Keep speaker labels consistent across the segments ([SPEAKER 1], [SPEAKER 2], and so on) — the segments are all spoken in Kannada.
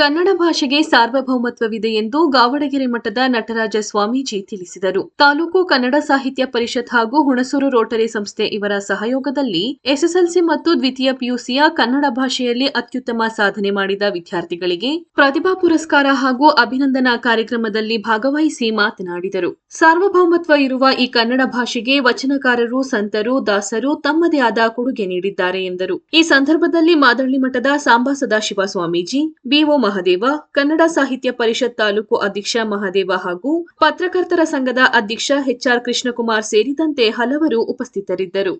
[SPEAKER 1] ಕನ್ನಡ ಭಾಷೆಗೆ ಸಾರ್ವಭೌಮತ್ವವಿದೆ ಎಂದು ಗಾವಡಗೆರೆ ಮಠದ ನಟರಾಜ ಸ್ವಾಮೀಜಿ ತಿಳಿಸಿದರು ತಾಲೂಕು ಕನ್ನಡ ಸಾಹಿತ್ಯ ಪರಿಷತ್ ಹಾಗೂ ಹುಣಸೂರು ರೋಟರಿ ಸಂಸ್ಥೆ ಇವರ ಸಹಯೋಗದಲ್ಲಿ ಎಸ್ಎಸ್ಎಲ್ಸಿ ಮತ್ತು ದ್ವಿತೀಯ ಪಿಯುಸಿಯ ಕನ್ನಡ ಭಾಷೆಯಲ್ಲಿ ಅತ್ಯುತ್ತಮ ಸಾಧನೆ ಮಾಡಿದ ವಿದ್ಯಾರ್ಥಿಗಳಿಗೆ ಪ್ರತಿಭಾ ಪುರಸ್ಕಾರ ಹಾಗೂ ಅಭಿನಂದನಾ ಕಾರ್ಯಕ್ರಮದಲ್ಲಿ ಭಾಗವಹಿಸಿ ಮಾತನಾಡಿದರು ಸಾರ್ವಭೌಮತ್ವ ಇರುವ ಈ ಕನ್ನಡ ಭಾಷೆಗೆ ವಚನಕಾರರು ಸಂತರು ದಾಸರು ತಮ್ಮದೇ ಆದ ಕೊಡುಗೆ ನೀಡಿದ್ದಾರೆ ಎಂದರು ಈ ಸಂದರ್ಭದಲ್ಲಿ ಮಾದಳ್ಳಿ ಮಠದ ಸಾಂಬಾ ಸದಾಶಿವ ಸ್ವಾಮೀಜಿ ಬಿಒ ಮಹದೇವ ಕನ್ನಡ ಸಾಹಿತ್ಯ ಪರಿಷತ್ ತಾಲೂಕು ಅಧ್ಯಕ್ಷ ಮಹದೇವ ಹಾಗೂ ಪತ್ರಕರ್ತರ ಸಂಘದ ಅಧ್ಯಕ್ಷ ಎಚ್ಆರ್ ಕೃಷ್ಣಕುಮಾರ್ ಸೇರಿದಂತೆ ಹಲವರು ಉಪಸ್ಥಿತರಿದ್ದರು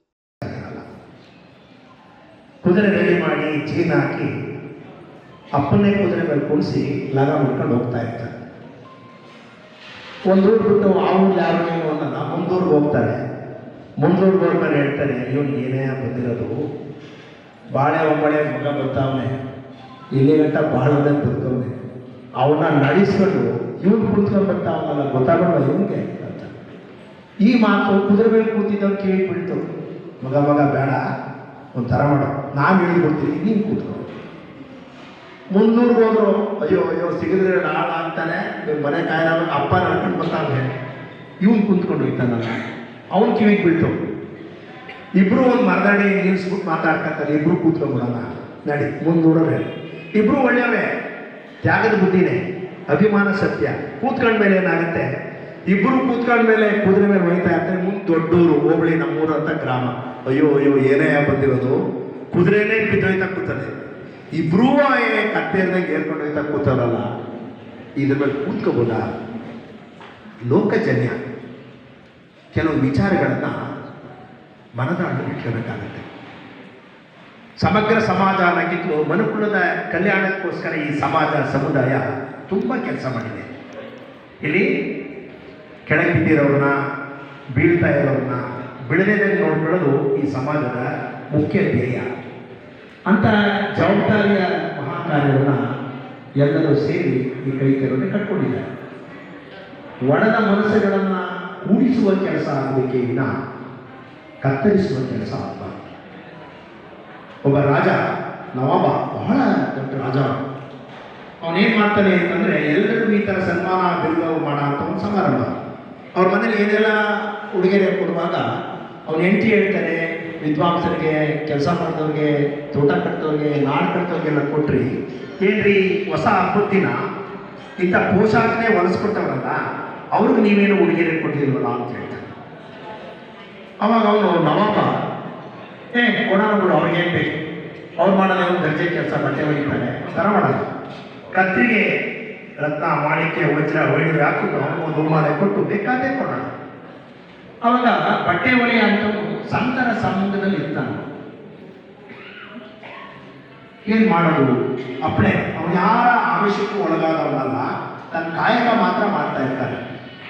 [SPEAKER 2] ಕುದುರೆ ರೆಡಿ ಮಾಡಿ ಜೀನ್ ಹಾಕಿ ಅಪ್ಪನೇ ಕುದುರೆ ಮೇಲೆ ಹೋಗ್ತಾ ಇರ್ತಾರೆ ಒಂದು ಊರು ಬಿಟ್ಟು ಆ ಊರು ಯಾರು ಏನು ಅನ್ನಲ್ಲ ಮುಂದೂರ್ಗೆ ಹೋಗ್ತಾರೆ ಮುಂದೂರ್ಗೆ ಹೋದ್ಮೇಲೆ ಹೇಳ್ತಾರೆ ಇವನು ಏನೇ ಬಂದಿರೋದು ಬಾಳೆ ಒಬ್ಬಳೆ ಮಗ ಬರ್ತಾವನೆ ಇಲ್ಲಿ ಗಂಟ ಬಹಳ ಅವನ್ನ ನಡೆಸ್ಕೊಂಡು ಇವನು ಕೂತ್ಕೊಂಡು ಬರ್ತಾ ಅವನಲ್ಲ ಗೊತ್ತಾಗಲ್ಲ ಅಂತ ಈ ಮಾತು ಕುದುರೆ ಮೇಲೆ ಕೂತಿದ್ದವ್ ಕೇಳಿ ಮಗ ಮಗ ಬೇಡ ಒಂಥರ ಮಾಡೋ ನಾನು ಹೇಳಿಕೊಡ್ತೀನಿ ನೀನು ಕೂತ್ಕೊ ಮುನ್ನೂರ್ಗೆ ಹೋದ್ರು ಅಯ್ಯೋ ಅಯ್ಯೋ ಸಿಗಿದ್ರೆ ನಾಳ ಅಂತಾನೆ ಮನೆ ಕಾಯಿಲ್ಲ ಅಪ್ಪ ನಡ್ಕೊಂಡು ಬರ್ತಾನೆ ಇವನು ಕುಂತ್ಕೊಂಡು ಹೋಗ್ತಾನಲ್ಲ ಅವನು ಕಿವಿಗೆ ಬಿಡ್ತು ಇಬ್ರು ಒಂದು ಮರದಾಡಿ ನಿಲ್ಸ್ಬಿಟ್ಟು ಮಾತಾಡ್ಕಂತಾರೆ ಇಬ್ರು ಕೂತ್ಕೊಂಡ್ಬಿಡೋಣ ನಡಿ ಹೇಳಿ ಇಬ್ರು ಒಳ್ಳೆಯವೇ ತ್ಯಾಗದ ಬುದ್ಧಿನೇ ಅಭಿಮಾನ ಸತ್ಯ ಕೂತ್ಕೊಂಡ ಮೇಲೆ ಏನಾಗುತ್ತೆ ಇಬ್ರು ಕೂತ್ಕೊಂಡ ಮೇಲೆ ಕುದುರೆ ಮೇಲೆ ಹೋಯ್ತಾ ಇರ್ತಾರೆ ಮುಂದೆ ದೊಡ್ಡೂರು ಹೋಬಳಿ ನಮ್ಮೂರು ಅಂತ ಗ್ರಾಮ ಅಯ್ಯೋ ಅಯ್ಯೋ ಏನೇ ಬಂದಿರೋದು ಕುದುರೆನೇ ಬಿದ್ದೋಯ್ತಾ ಕೂತದೆ ಕತ್ತೆ ಕತ್ತೆಯದಾಗ ಏರ್ಕೊಂಡು ಹೋಯ್ತಾ ಕೂತಾರಲ್ಲ ಇದ್ರ ಮೇಲೆ ಕೂತ್ಕೋಬೋದಾ ಲೋಕಜನ್ಯ ಕೆಲವು ವಿಚಾರಗಳನ್ನು ಮನದಾಳು ಇಟ್ಕೋಬೇಕಾಗತ್ತೆ ಸಮಗ್ರ ಸಮಾಜ ಅನ್ನೋಕ್ಕಿಂತಲೂ ಮನುಕುಲದ ಕಲ್ಯಾಣಕ್ಕೋಸ್ಕರ ಈ ಸಮಾಜ ಸಮುದಾಯ ತುಂಬ ಕೆಲಸ ಮಾಡಿದೆ ಇಲ್ಲಿ ಕೆಳಗೆ ಬೀಳ್ತಾ ಇರೋರನ್ನ ಬಿಡದೇ ನೋಡ್ಕೊಳ್ಳೋದು ಈ ಸಮಾಜದ ಮುಖ್ಯ ಧ್ಯೇಯ ಅಂತ ಜವಾಬ್ದಾರಿಯ ಮಹಾಕಾರ್ಯವನ್ನು ಎಲ್ಲರೂ ಸೇರಿ ಈ ಕೈಕರನ್ನು ಕಟ್ಕೊಂಡಿದ್ದಾರೆ ಒಡದ ಮನಸ್ಸುಗಳನ್ನು ಕೂಡಿಸುವ ಕೆಲಸ ಆಗಬೇಕೇ ವಿನ ಕತ್ತರಿಸುವ ಕೆಲಸ ಆಗಬಾರ್ದು ಒಬ್ಬ ರಾಜ ನವಾಬ ಬಹಳ ದೊಡ್ಡ ರಾಜ ಅವನೇನು ಮಾಡ್ತಾನೆ ಅಂತಂದರೆ ಎಲ್ಲರಿಗೂ ಈ ಥರ ಸನ್ಮಾನ ಬಿರುದವು ಮಾಡ ಅಂತ ಒಂದು ಸಮಾರಂಭ ಅವ್ರ ಮನೇಲಿ ಏನೆಲ್ಲ ಉಡುಗೆರೆ ಕೊಡುವಾಗ ಅವನು ಹೆಂಡತಿ ಹೇಳ್ತಾನೆ ವಿದ್ವಾಂಸರಿಗೆ ಕೆಲಸ ಮಾಡಿದವ್ರಿಗೆ ತೋಟ ಕಟ್ಟೋರಿಗೆ ನಾಡು ಕಟ್ಟಿದವ್ರಿಗೆಲ್ಲ ಕೊಟ್ರಿ ಏನ್ರಿ ಹೊಸ ಆಕೃತಿನ ಇಂಥ ಪೋಷಾಕನೇ ಹೊಲಿಸ್ಕೊಟ್ಟವ್ರಲ್ಲ ಅವ್ರಿಗೆ ನೀವೇನು ಉಡುಗೆರೆ ಕೊಟ್ಟಿಲ್ವಲ್ಲ ಅಂತ ಹೇಳ್ತಾನೆ ಅವಾಗ ಅವನು ನವಾಬ ಏ ಕೊಡೋಣ ಬಿಡು ಅವ್ರಿಗೇನು ಬೇಕು ಅವ್ರು ಮಾಡೋದೇ ಒಂದು ದರ್ಜೆ ಕೆಲಸ ಬಟ್ಟೆ ಒಯ್ತಾರೆ ಥರ ಮಾಡೋದು ಕತ್ತಿಗೆ ರತ್ನ ಮಾಣಿಕ್ಯ ವಜ್ರ ಹಾಕಿಬಿಟ್ಟು ಹಾಕಿಟ್ಟು ಒಂದು ಮಾಲೆ ಕೊಟ್ಟು ಬೇಕಾದೇ ಕೊಡೋಣ ಅವಾಗ ಬಟ್ಟೆ ಹೊಳಿ ಅಂತ ಸಂತರ ಸಂಬಂಧದಲ್ಲಿ ಇರ್ತಾನೆ ಏನು ಮಾಡೋದು ಅಪ್ಪಣೆ ಅವನು ಯಾರ ಆವಶ್ಯಕ್ಕೂ ಒಳಗಾದವನಲ್ಲ ತನ್ನ ಕಾಯಕ ಮಾತ್ರ ಮಾಡ್ತಾ ಇರ್ತಾನೆ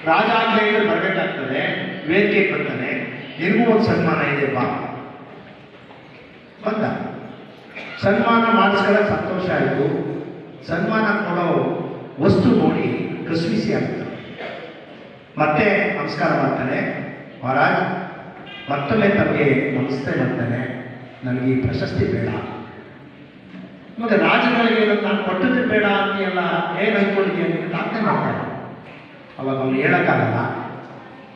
[SPEAKER 2] ರಾಜ ಆಗ್ಲೇ ಬರ್ಬೇಕಾಗ್ತದೆ ವೇದಿಕೆ ಬರ್ತಾನೆ ನಿನಗೂ ಒಂದು ಸನ್ಮಾನ ಇದೆ ಬಾ ಬಂದ ಸನ್ಮಾನ ಮಾಡಿಸ್ಕೊಳ್ಳೋಕೆ ಸಂತೋಷ ಆಯಿತು ಸನ್ಮಾನ ಕೊಡೋ ವಸ್ತು ನೋಡಿ ಕಸ್ವಿಸಿ ಆಗ್ತಾನೆ ಮತ್ತೆ ನಮಸ್ಕಾರ ಮಾಡ್ತಾನೆ ಮಹಾರಾಜ್ ಮತ್ತೊಮ್ಮೆ ತಮಗೆ ನಮಸ್ತೆ ಮಾಡ್ತಾನೆ ನನಗೆ ಈ ಪ್ರಶಸ್ತಿ ಬೇಡ ಮತ್ತೆ ರಾಜಗಳಿಗೆ ನಾನು ಕೊಟ್ಟದ್ದು ಬೇಡ ಎಲ್ಲ ಏನು ಅನ್ಕೊಂಡಿದ್ದೀನಿ ಅಂತ ಆಜ್ಞೆ ಮಾಡ್ತಾನೆ ಅವಾಗ ಅವನು ಹೇಳೋಕ್ಕಾಗಲ್ಲ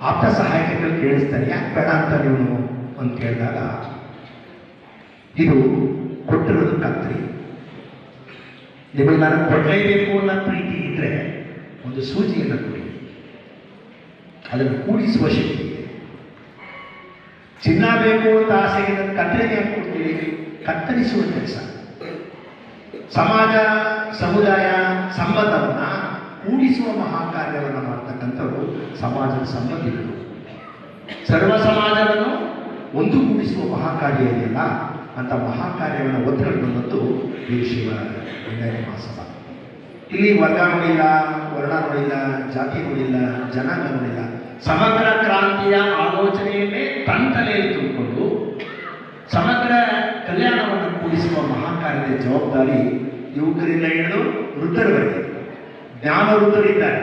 [SPEAKER 2] ಆಪ್ತ ಸಹಾಯಕದಲ್ಲಿ ಕೇಳಿಸ್ತಾನೆ ಯಾಕೆ ಬೇಡ ಅಂತ ನೀವು ಅಂತ ಕೇಳಿದಾಗ ಇದು ಕೊಟ್ಟಿರೋದು ಕತ್ರಿ ನಿಮಗೆ ನಾನು ಕೊಡಲೇಬೇಕು ಅನ್ನೋ ಪ್ರೀತಿ ಇದ್ರೆ ಒಂದು ಸೂಜಿಯನ್ನು ಕೊಡಿ ಅದನ್ನು ಕೂಡಿಸುವ ಶಕ್ತಿ ಚಿನ್ನ ಬೇಕು ಅಂತ ಆಸೆಗೆ ನನ್ನ ಕತ್ತರಿಗೆ ಹಾಕ್ಕೊಡ್ತೀವಿ ಕತ್ತರಿಸುವ ಕೆಲಸ ಸಮಾಜ ಸಮುದಾಯ ಸಂಬಂಧವನ್ನು ಕೂಡಿಸುವ ಮಹಾಕಾರ್ಯವನ್ನು ಮಾಡ್ತಕ್ಕಂಥವರು ಸಮಾಜದ ಸಂಬಂಧಿಗಳು ಸರ್ವ ಸಮಾಜವನ್ನು ಒಂದು ಕೂಡಿಸುವ ಮಹಾಕಾರ್ಯ ಇದೆಯಲ್ಲ ಅಂತ ಮಹಾಕಾರ್ಯವನ್ನು ಈ ಶಿವ ಬೆಂಗಾರಿ ಮಾಸದ ಇಲ್ಲಿ ವರ್ಗ ನೋಡಿಲ್ಲ ವರ್ಣ ನೋಡಿಲ್ಲ ಜಾತಿ ನೋಡಿಲ್ಲ ಜನಾಂಗ ನೋಡಿಲ್ಲ ಸಮಗ್ರ ಕ್ರಾಂತಿಯ ಆಲೋಚನೆಯನ್ನೇ ತಂತಲೆಯಲ್ಲಿ ತುಂಬಿಕೊಂಡು ಸಮಗ್ರ ಕಲ್ಯಾಣವನ್ನು ಕೂಡಿಸುವ ಮಹಾಕಾರ್ಯದ ಜವಾಬ್ದಾರಿ ಯುವಕರಿಂದ ಹಿಡಿದು ವೃದ್ಧರವರೆಗೆ ಜ್ಞಾನ ವೃದ್ಧರಿದ್ದಾರೆ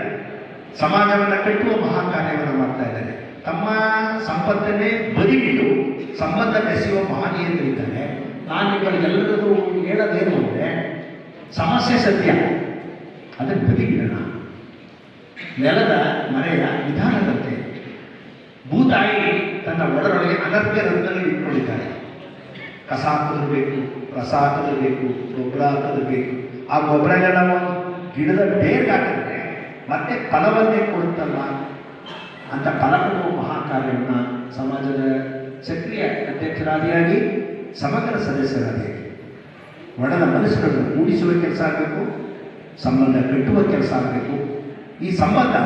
[SPEAKER 2] ಸಮಾಜವನ್ನು ಕಟ್ಟುವ ಮಹಾಕಾರ್ಯವನ್ನು ಮಾಡ್ತಾ ಇದ್ದಾರೆ ತಮ್ಮ ಸಂಪತ್ತನ್ನೇ ಬದಿಗಿಟ್ಟು ಸಂಬಂಧ ಬೆಸೆಯುವ ಮಹಾನಿ ಎಂದು ಇದ್ದಾರೆ ನಾನು ಇವರಿಗೆಲ್ಲರಿಗೂ ಹೇಳೋದೇನು ಅಂದರೆ ಸಮಸ್ಯೆ ಸತ್ಯ ಅದನ್ನು ಬದಿಗಿಡೋಣ ನೆಲದ ಮರೆಯ ವಿಧಾನದಂತೆ ಭೂತಾಯಿ ತನ್ನ ಒಡರೊಳಗೆ ಅನರ್ಥ ರಂಗಲ್ಲಿ ಇಟ್ಕೊಂಡಿದ್ದಾರೆ ಕಸ ಬೇಕು ರಸ ಬೇಕು ಗೊಬ್ಬರ ಬೇಕು ಆ ಗೊಬ್ಬರ ನಾವು ಗಿಡದ ಬೇರೆ ಹಾಕಿದ್ರೆ ಮತ್ತೆ ಫಲವನ್ನೇ ಕೊಡುತ್ತಲ್ಲ ಅಂತ ಫಲ ಕೊಡುವ ಮಹಾಕಾರ್ಯವನ್ನು ಸಮಾಜದ ಸಕ್ರಿಯ ಅಧ್ಯಕ್ಷರಾದಿಯಾಗಿ ಸಮಗ್ರ ಸದಸ್ಯರಾದಿಯಾಗಿ ಒಡದ ಮನಸ್ಸುಗಳನ್ನು ಮೂಡಿಸುವ ಕೆಲಸ ಆಗಬೇಕು ಸಂಬಂಧ ಕಟ್ಟುವ ಕೆಲಸ ಆಗಬೇಕು ಈ ಸಂಬಂಧ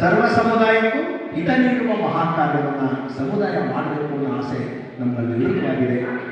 [SPEAKER 2] ಸರ್ವ ಸಮುದಾಯಕ್ಕೂ ಹಿತ ನೀಡುವ ಮಹಾ ಕಾರ್ಯವನ್ನು ಸಮುದಾಯ ಮಾಡಬೇಕು ಅನ್ನೋ ಆಸೆ ನಮ್ಮಲ್ಲಿ ವಿರುದ್ಧವಾಗಿದೆ